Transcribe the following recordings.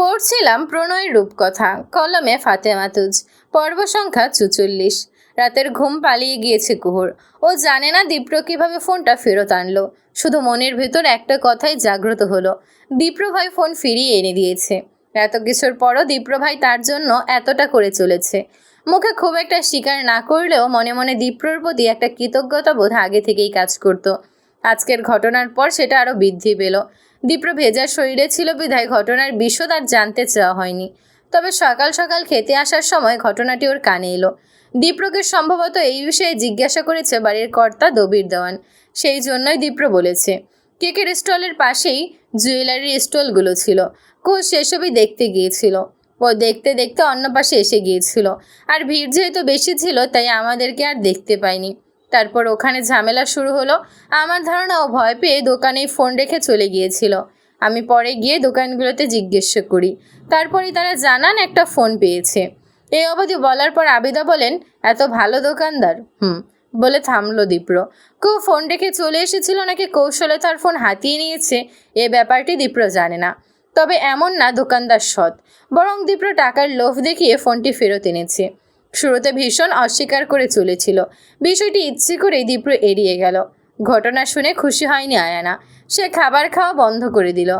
পড়ছিলাম প্রণয়ের রূপকথা, কলমে ফাতেমা তুজ, পর্ব সংখ্যা চুচল্লিশ। রাতের ঘুম পালিয়ে গিয়েছে কুহুর। ও জানে না দীপ্র কীভাবে ফোনটা ফেরত আনলো। শুধু মনের ভেতর একটা কথাই জাগ্রত হলো, দীপ্র ভাই ফোন ফিরিয়ে এনে দিয়েছে। এত কিছুর পরও দীপ্র ভাই তার জন্য এতটা করে চলেছে। মুখে খুব একটা স্বীকার না করলেও মনে মনে দীপ্রর প্রতি একটা কৃতজ্ঞতা বোধ আগে থেকেই কাজ করত। আজকের ঘটনার পর সেটা আরও বৃদ্ধি পেল। দীপ্র ভেজা শরীরে ছিল বিধায় ঘটনার বিশদ আর জানতে চাওয়া হয়নি। তবে সকাল সকাল খেতে আসার সময় ঘটনাটি ওর কানে এলো। দীপ্রকে সম্ভবত এই বিষয়ে জিজ্ঞাসা করেছে বাড়ির কর্তা দবির দেওয়ান। সেই জন্যই দীপ্র বলেছে, কেকের স্টলের পাশেই জুয়েলারির স্টলগুলো ছিল। কো সেসবই দেখতে গিয়েছিল। ও দেখতে দেখতে অন্য পাশে এসে গিয়েছিল। আর ভিড় যেহেতু বেশি ছিল, তাই আমাদেরকে আর দেখতে পাইনি তারপর ওখানে ঝামেলা শুরু হলো। আমার ধারণা ও ভয় পেয়ে দোকানেই ফোন রেখে চলে গিয়েছিল। আমি পরে গিয়ে দোকানগুলোতে জিজ্ঞেস করি। তারপরেই তারা জানান একটা ফোন পেয়েছে। এই অবধি বলার পর আবিদা বলেন, এত ভালো দোকানদার? হুম, বলে থামলো দীপ্র। কেউ ফোন রেখে চলে এসেছিল নাকি কৌশলে তার ফোন হাতিয়ে নিয়েছে? এ ব্যাপারটি দীপ্র জানে না। তবে এমন না দোকানদার সৎ। বরং দীপ্র টাকার লোভ দেখিয়ে ফোনটি ফেরত এনেছে। শুরুতে ভীষণ অস্বীকার করে চলেছিল। বিষয়টি ইচ্ছে করেই দীপ্র এড়িয়ে গেল। ঘটনা শুনে খুশি হয়নি আয়ানা। সে খাবার খাওয়া বন্ধ করে দিল।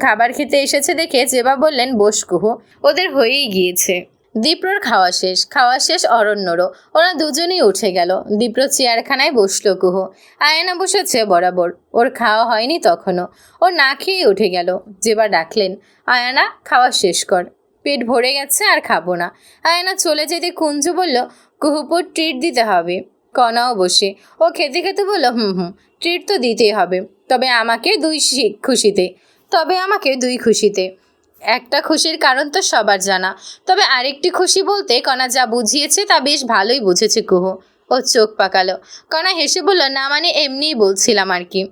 খাবার খেতে এসেছে দেখে জেবা বললেন, বস কুহু, ওদের হয়েই গিয়েছে। দীপ্রর খাওয়া শেষ। খাওয়া শেষ অরণ্যরও। ওরা দুজনেই উঠে গেল। দীপ্র চেয়ারখানায় বসল কুহু। আয়না বসেছে বরাবর। ওর খাওয়া হয়নি তখনও। ও না খেয়েই উঠে গেল। জেবা ডাকলেন, আয়ানা, খাওয়া শেষ কর। পেট ভরে গেছে আর খাব না। আয়না চলে যেতে কুঞ্জু বলল কুহুপুর ট্রিট দিতে হবে। কনাও বসে। ও খেতে খেতে বলল, হুম হুম ট্রিট তো দিতেই হবে। তবে আমাকে দুই খুশিতে। তবে আমাকে দুই খুশিতে। একটা খুশির কারণ তো সবার জানা। তবে আরেকটি খুশি বলতে কণা যা বুঝিয়েছে তা বেশ ভালোই বুঝেছে কুহু। ও চোখ পাকালো। কণা হেসে বলল, না মানে এমনিই বলছিলাম আর কি।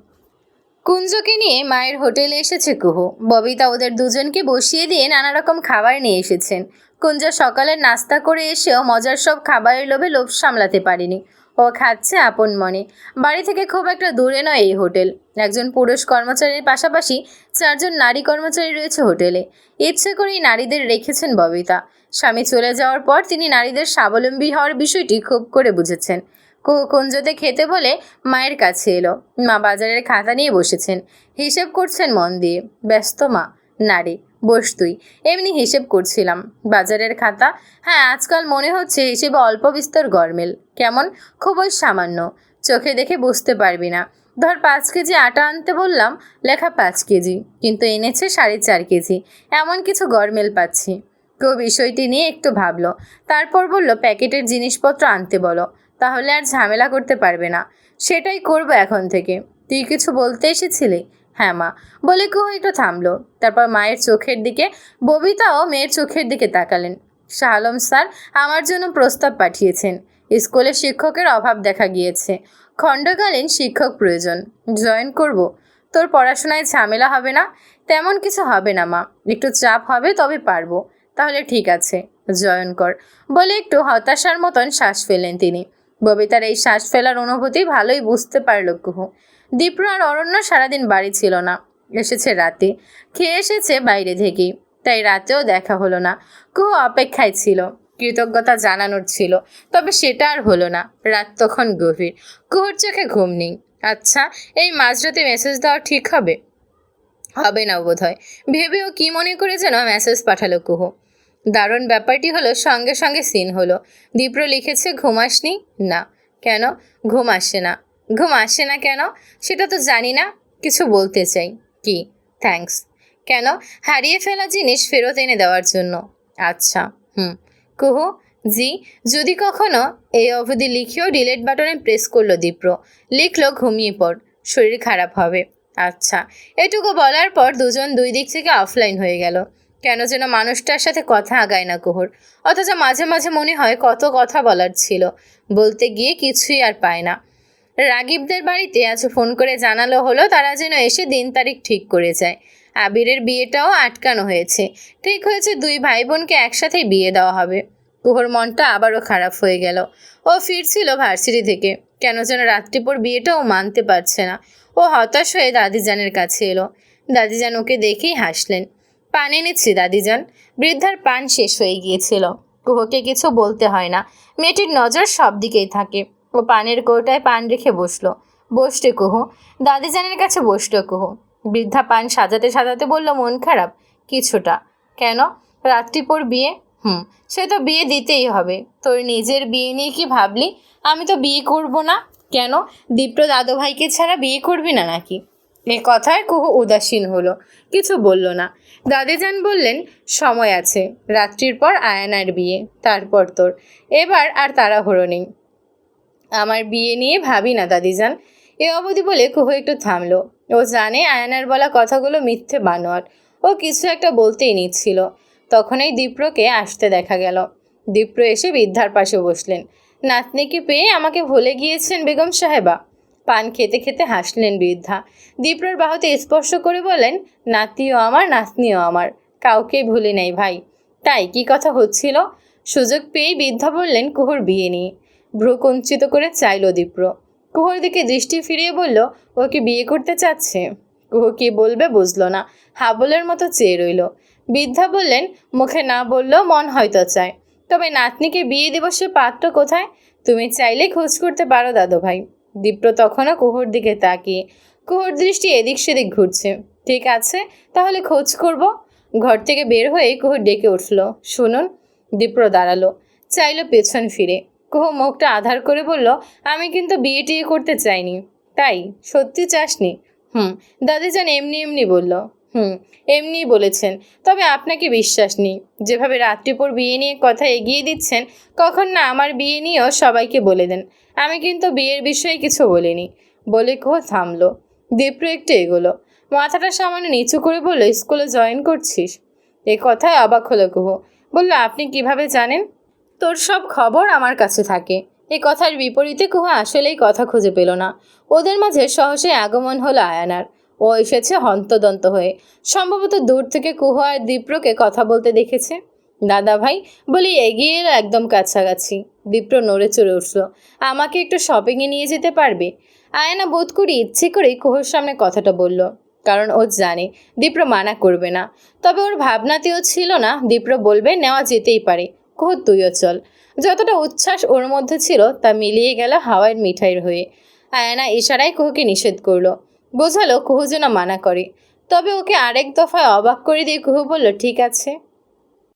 কুঞ্জকে নিয়ে মায়ের হোটেলে এসেছে কুহু। ববিতা ওদের দুজনকে বসিয়ে দিয়ে নানা রকম খাবার নিয়ে এসেছেন। কুঞ্জ সকালের নাস্তা করে এসেও মজার সব খাবারের লোভে লোভ সামলাতে পারেনি। ও খাচ্ছে আপন মনে। বাড়ি থেকে খুব একটা দূরে নয় এই হোটেল। একজন পুরুষ কর্মচারীর পাশাপাশি চারজন নারী কর্মচারী রয়েছে হোটেলে। ইচ্ছে করেই নারীদের রেখেছেন ববিতা। স্বামী চলে যাওয়ার পর তিনি নারীদের স্বাবলম্বী হওয়ার বিষয়টি খুব করে বুঝেছেন। কুঞ্জতে খেতে বলে মায়ের কাছে এলো। মা বাজারের খাতা নিয়ে বসেছেন। হিসেব করছেন মন দিয়ে। ব্যস্ত মা। নারী, বস তুই। এমনি হিসেব করছিলাম। বাজারের খাতা। হ্যাঁ আজকাল মনে হচ্ছে হিসেবে অল্প বিস্তর গরমেল। কেমন? খুবই সামান্য। চোখে দেখে বুঝতে পারবি না। ধর পাঁচ কেজি আটা আনতে বললাম, লেখা পাঁচ কেজি। কিন্তু এনেছে সাড়ে চার কেজি। এমন কিছু গরমেল পাচ্ছি। কেউ বিষয়টি নিয়ে একটু ভাবলো। তারপর বলল, প্যাকেটের জিনিসপত্র আনতে বলো। তাহলে আর ঝামেলা করতে পারবে না। সেটাই করব এখন থেকে। তুই কিছু বলতে এসেছিলি? হ্যাঁ মা। বলে কেউ একটু থামলো। তারপর মায়ের চোখের দিকে, ববিতাও মেয়ের চোখের দিকে তাকালেন। শাহ আলম স্যার আমার জন্য প্রস্তাব পাঠিয়েছেন। স্কুলে শিক্ষকের অভাব দেখা গিয়েছে। খণ্ডকালীন শিক্ষক প্রয়োজন। জয়েন করব। তোর পড়াশোনায় ঝামেলা হবে না? তেমন কিছু হবে না মা। একটু চাপ হবে তবে পারব। তাহলে ঠিক আছে, জয়েন কর। বলে একটু হতাশার মতন শ্বাস ফেলেন তিনি। ববিতার এই শ্বাস ফেলার অনুভূতি ভালোই বুঝতে পারল কুহু। দীপ্র আর অরণ্য সারাদিন বাড়ি ছিল না। এসেছে রাতে। খেয়ে এসেছে বাইরে থেকেই। তাই রাতেও দেখা হলো না। কুহু অপেক্ষায় ছিল। কৃতজ্ঞতা জানানোর ছিল। তবে সেটা আর হলো না। রাত তখন গভীর। কুহুর চোখে ঘুম নেই। আচ্ছা এই মাঝরাতে মেসেজ দেওয়া ঠিক হবে? হবে না বোধ হয় ভেবেও কি মনে করে যেন মেসেজ পাঠালো কুহু। দারুণ ব্যাপারটি হলো, সঙ্গে সঙ্গে সিন হলো। দীপ্র লিখেছে ঘুম ঘুমাসনি? না। কেন? ঘুম আসে না। ঘুম আসে না কেন? সেটা তো জানি না। কিছু বলতে চাই। কি? থ্যাঙ্কস। কেন? হারিয়ে ফেলা জিনিস ফেরত এনে দেওয়ার জন্য। আচ্ছা। হুম। কুহু? জি। যদি কখনো এই অবধি লিখেও, ডিলেট বাটনে প্রেস করল দীপ্র। লিখলো, ঘুমিয়ে পড়। শরীর খারাপ হবে। আচ্ছা। এটুকু বলার পর দুজন দুই দিক থেকে অফলাইন হয়ে গেল। কেন যেন মানুষটার সাথে কথা আগায় না কুহুর। অথচ মাঝে মাঝে মনে হয় কত কথা বলার ছিল। বলতে গিয়ে কিছুই আর পায় না। রাগিবদের বাড়িতে আজ ফোন করে জানালো হলো তারা যেন এসে দিন তারিখ ঠিক করে যায়। আবিরের বিয়েটাও আটকানো হয়েছে। ঠিক হয়েছে দুই ভাই বোনকে একসাথেই বিয়ে দেওয়া হবে। কুহর মনটা আবারও খারাপ হয়ে গেল। ও ফিরছিল ভার্সিটি থেকে। কেন যেন রাত্রিপর বিয়েটাও মানতে পারছে না। ও হতাশ হয়ে দাদিজানের কাছে এলো। দাদিজান ওকে দেখেই হাসলেন। পান এনেছি, দাদিজান। বৃদ্ধার পান শেষ হয়ে গিয়েছিল। কুহুকে কিছু বলতে হয় না। মেয়েটির নজর সব দিকেই থাকে। ও পানের কৌটায় পান রেখে বসল। বসতে কুহু। দাদিজানের কাছে বসল কুহু। বৃদ্ধা পান সাজাতে সাজাতে বলল, মন খারাপ? কিছুটা। কেন? রাত্রি পর বিয়ে? হুম, সে তো বিয়ে দিতেই হবে। তোর নিজের বিয়ে নিয়ে কি ভাবলি? আমি তো বিয়ে করব না? কেন? দীপ্র দাদু ভাইকে ছাড়া বিয়ে করবি না নাকি? এ কথায় কুহু উদাসীন হলো, কিছু বলল না। দাদিজান বললেন, সময় আছে, রাত্রির পর আয়ানার বিয়ে, তারপর তোর। এবার আর তাড়াহুড়ো নেই। আমার বিয়ে নিয়ে ভাবি না দাদিজান। এ অবধি বলে কুহু একটু থামলো। ও জানে আয়ানার বলা কথাগুলো মিথ্যে বানোয়ার ও কিছু একটা বলতেই নিচ্ছিল। তখনই দীপ্রকে আসতে দেখা গেল। দীপ্র এসে বৃদ্ধার পাশে বসলেন। নাতনিকে পেয়ে আমাকে ভুলে গিয়েছেন বেগম সাহেবা। পান খেতে খেতে হাসলেন বৃদ্ধা। দীপ্রর বাহুতে স্পর্শ করে বলেন নাতিও আমার, নাতনিও আমার। কাউকে ভুলে নেই ভাই। তাই কি কথা হচ্ছিল? সুযোগ পেয়েই বৃদ্ধা বললেন, কুহুর বিয়ে নিয়ে। ভ্রু কুঞ্চিত করে চাইল দীপ্র। কুহুর দিকে দৃষ্টি ফিরিয়ে বলল, ও কি বিয়ে করতে চাচ্ছে? কুহু কি বলবে বুঝলো না, হাবলের মতো চেয়ে রইল। বৃদ্ধা বললেন, মুখে না বললেও মন হয়তো চায়। তবে নাতনিকে বিয়ে দিবসে পাত্র কোথায়? তুমি চাইলে খোঁজ করতে পারো দাদু ভাই দীপ্র তখনও কুহুর দিকে তাকিয়ে। কুহুর দৃষ্টি এদিক সেদিক ঘুরছে। ঠিক আছে, তাহলে খোঁজ করব। ঘর থেকে বের হয়ে কুহুর ডেকে উঠল। শুনুন দীপ্র দাঁড়াল, চাইল পেছন ফিরে। কুহু মুখটা আধার করে বলল, আমি কিন্তু বিয়ে টিয়ে করতে চাইনি। তাই? সত্যি চাসনি? হুম। দাদি যেন এমনি এমনি বলল হুম এমনি বলেছেন। তবে আপনাকে বিশ্বাস নেই। যেভাবে রাত্রিপুর বিয়ে নিয়ে কথা এগিয়ে দিচ্ছেন, কখন না আমার বিয়ে নিয়েও সবাইকে বলে দেন। আমি কিন্তু বিয়ের বিষয়ে কিছু বলিনি। বলে কুহু থামলো। দীপ্র একটু এগোলো। মাথাটা সামান্য নিচু করে বলল, স্কুলে জয়েন করছিস? এ কথায় অবাক হলো কুহু। বলল, আপনি কীভাবে জানেন? তোর সব খবর আমার কাছে থাকে। এ কথার বিপরীতে কুহু আসলেই কথা খুঁজে পেল না। ওদের মাঝে সহসে আগমন হলো আয়ানার। ও এসেছে হন্তদন্ত হয়ে। সম্ভবত দূর থেকে কুহ আর দীপ্রকে কথা বলতে দেখেছে। দাদা ভাই বলি, এগিয়ে এলো একদম কাছাকাছি। দীপ্র নড়ে চড়ে উঠল, আমাকে একটু শপিংয়ে নিয়ে যেতে পারবে? আয়না বোধ করি ইচ্ছে করেই কুহুর সামনে কথাটা বলল, কারণ ও জানে দীপ্র মানা করবে না। তবে ওর ভাবনাতেও ছিল না, দীপ্র বলবে, নেওয়া যেতেই পারে। কুহ, তুইও চল। যতটা উচ্ছ্বাস ওর মধ্যে ছিল, তা মিলিয়ে গেল হাওয়ার মিঠাইয়ের হয়ে। আয়না ইশারায় কুহকে নিষেধ করল বোঝালো কুহু যেন মানা করে। তবে ওকে আরেক দফায় অবাক করে দিয়ে কুহু বলল, ঠিক আছে।